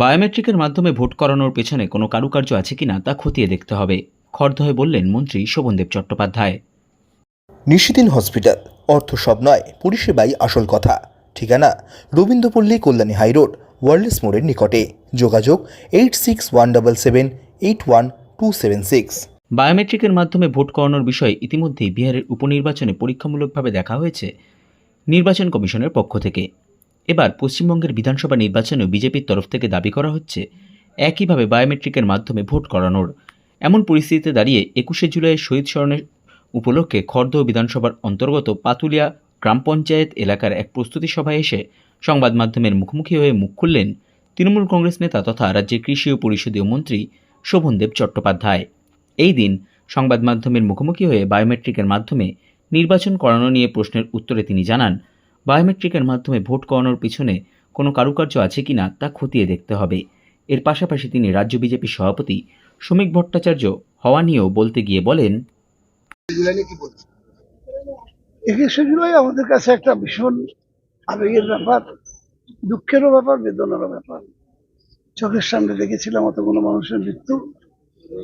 বায়োমেট্রিকের মাধ্যমে ভোট করানোর পেছনে কোনো কারুকার্য আছে কিনা তা খতিয়ে দেখতে হবে খড়দহে বললেন মন্ত্রী শোভনদেব চট্টোপাধ্যায়। নিশিদিন হসপিটাল অর্থ সব নয় পরিষেবাই আসল কথা। ঠিকানা রবীন্দ্রপল্লী কল্যাণী হাইরোড ওয়ার্ল্ডস মোড়ের নিকটে। যোগাযোগ eight six one double seven eight one two seven six. বায়োমেট্রিকের মাধ্যমে ভোট করানোর বিষয়ে ইতিমধ্যেই বিহারের উপনির্বাচনে পরীক্ষামূলকভাবে দেখা হয়েছে নির্বাচন কমিশনের পক্ষ থেকে। এবার পশ্চিমবঙ্গের বিধানসভা নির্বাচনেও বিজেপির তরফ থেকে দাবি করা হচ্ছে, একইভাবে বায়োমেট্রিকের মাধ্যমে ভোট করানোর। এমন পরিস্থিতিতে দাঁড়িয়ে একুশে জুলাই শহীদ স্মরণের উপলক্ষে খর্দ বিধানসভার অন্তর্গত পাতুলিয়া গ্রাম পঞ্চায়েত এলাকার এক প্রস্তুতি সভায় এসে সংবাদ মাধ্যমের মুখোমুখি হয়ে মুখ খুললেন তৃণমূল কংগ্রেস নেতা তথা রাজ্যের কৃষি ও পরিষদীয় মন্ত্রী শোভনদেব চট্টোপাধ্যায়। এই দিন সংবাদ মাধ্যমের মুখোমুখি হয়ে বায়োমেট্রিকের মাধ্যমে নির্বাচন করানো নিয়ে প্রশ্নের উত্তরে তিনি জানান বায়োমেট্রিকের মাধ্যমে ভোট করানোর পিছনে কোনো কারুকার্য আছে কিনা তা খতিয়ে দেখতে হবে। এর পাশাপাশি তিনি রাজ্য বিজেপি সভাপতি শ্রমিক ভট্টাচার্য হওয়া নিয়েও বলতে গিয়ে বলেন একুশে জুলাই আমাদের কাছে একটা ভীষণ আবেগের ব্যাপার দুঃখেরও ব্যাপার বেদনারও ব্যাপার। চোখের সামনে দেখেছিলাম অতগুলো মানুষের মৃত্যু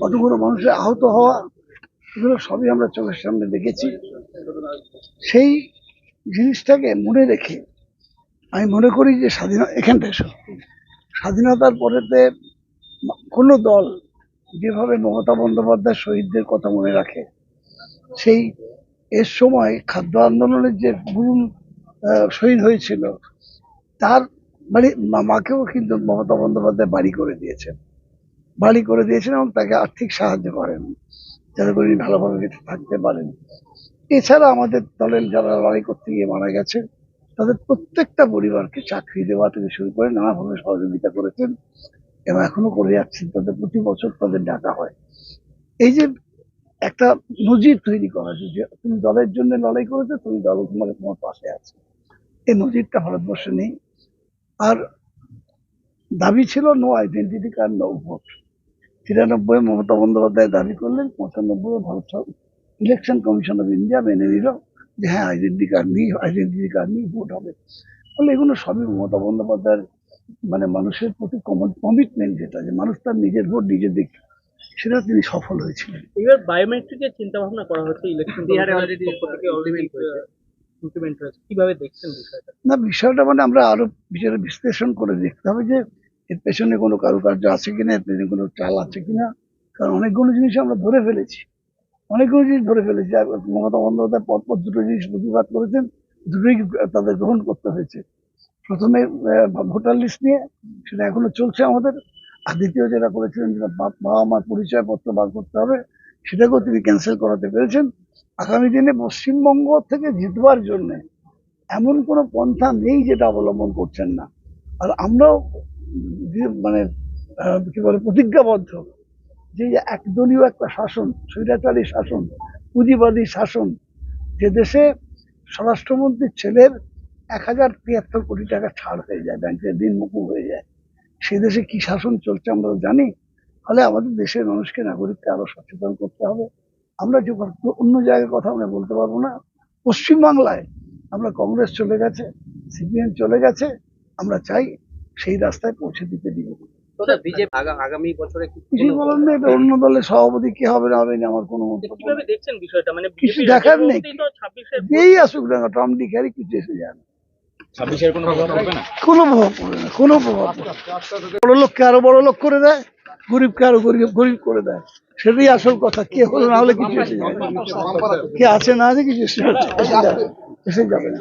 অতগুলো মানুষের আহত হওয়া এগুলো সবই আমরা চোখের সামনে দেখেছি। সেই জিনিসটাকে মনে রেখে আমি মনে করি যে স্বাধীনতা এখানটা এসো। স্বাধীনতার পরেতে কোনো দল যেভাবে মমতা বন্দ্যোপাধ্যায় শহীদদের কথা মনে রাখে সেই এর সময় খাদ্য আন্দোলনের যে আহ, শহীদ হয়েছিল তার মানে মাকেও কিন্তু মমতা বন্দ্যোপাধ্যায় বাড়ি করে দিয়েছেন। বাড়ি করে দিয়েছেন এবং তাকে আর্থিক সাহায্য করেন যাতে করে ভালোভাবে থাকতে পারেন। এছাড়া আমাদের দলের যারা লড়াই করতে গিয়ে মারা গেছে, তাদের প্রত্যেকটা পরিবারকে চাকরি দেওয়া থেকে শুরু করে নানাভাবে সহযোগিতা করেছেন এবং এখনও করে যাচ্ছেন। তাদের প্রতি বছর তাদের ডাকা হয়। এই যে একটা নজির তৈরি করা যে তুমি দলের জন্য লড়াই করেছ, তুমি দল তোমার তোমার পাশে আছে। এই নজিরটা ভারতবর্ষে নেই। আর দাবি ছিল no identity card no vote তিরানব্বই মমতা বন্দ্যোপাধ্যায় দাবি করলেন পঁচানব্বই Bharat election commission of India মেনে নিল যে হ্যাঁ আইডেন্টি কার্ড নেই আইডেন্টিটি কার্ড নিয়ে ভোট হবে। ফলে এগুলো সবই মমতা বন্দ্যোপাধ্যায়ের মানে মানুষের প্রতি কমন কমিটমেন্ট যেটা যে মানুষ তার নিজের ভোট নিজে দেখবে সেটা তিনি সফল হয়েছিলেন। এবার বায়োমেট্রিকের চিন্তা ভাবনা করা হচ্ছে ইলেকশন ইমপ্লিমেন্ট হয়েছে। কীভাবে দেখছেন বিষয়টা? না বিষয়টা মানে আমরা আরও বিচারে বিশ্লেষণ করে দেখতে হবে যে এর পেছনে কোনো কারুকার্য আছে কিনা এর পেছনে কোনো চাল আছে কিনা কারণ অনেকগুলো জিনিস আমরা ধরে ফেলেছি। অনেকগুলো জিনিস ধরে ফেলেছি। মমতা বন্দ্যোপাধ্যায় পরপর দুটো জিনিস প্রতিবাদ করেছেন, দুটোই তাদের গ্রহণ করতে হয়েছে। প্রথমে ভোটার লিস্ট নিয়ে, সেটা এখনও চলছে আমাদের। আর দ্বিতীয় যেটা করেছিলেন, যেটা বাবা মার পরিচয়পত্র বার করতে হবে, সেটাকেও তিনি ক্যান্সেল করাতে পেরেছেন। আগামী দিনে পশ্চিমবঙ্গ থেকে জিতবার জন্যে এমন কোনো পন্থা নেই যেটা অবলম্বন করছেন না। আর আমরাও মানে কি বলে, প্রতিজ্ঞাবদ্ধ। যে একদলীয় একটা শাসন, স্বৈরাচারী শাসন, পুঁজিবাদী শাসন, যে দেশে স্বরাষ্ট্রমন্ত্রীর ছেলের এক হাজার তিয়াত্তর কোটি টাকা ছাড় হয়ে যায়, ব্যাংকের ঋণ মুকুব হয়ে যায়, সে দেশে কি শাসন চলছে আমরা জানি। ফলে আমাদের দেশের মানুষকে নাগরিককে আরও সচেতন করতে হবে। আমরা যে অন্য জায়গায় কথা আমরা বলতে পারব না। পশ্চিমবাংলায় আমরা কংগ্রেস চলে গেছে, সিপিএম চলে গেছে, আমরা চাই সেই রাস্তায় পৌঁছে দিতে দিব। আগামী বছরে কিছু বলার নেই এটা অন্য দলের সভাপতি কি হবে না হবে না আমার কোনো কীভাবে দেখছেন বিষয়টা? মানে কিছু দেখার নেই। রাজ্য সভাপতি তো 26 এর যেই আসুক না টম ডিক কিছু এসে যায় না। কোনো প্রভাব পড়বে না কোনো প্রভাব। বড় লোককে আরও বড় লোক করে দেয় গরিবকে আরও গরিব গরিব করে দেয়। সেটাই আসল কথা। কে হলো না হলে কিছু এসে যাবে কে আছে না আছে কিছু এসে যাবে না।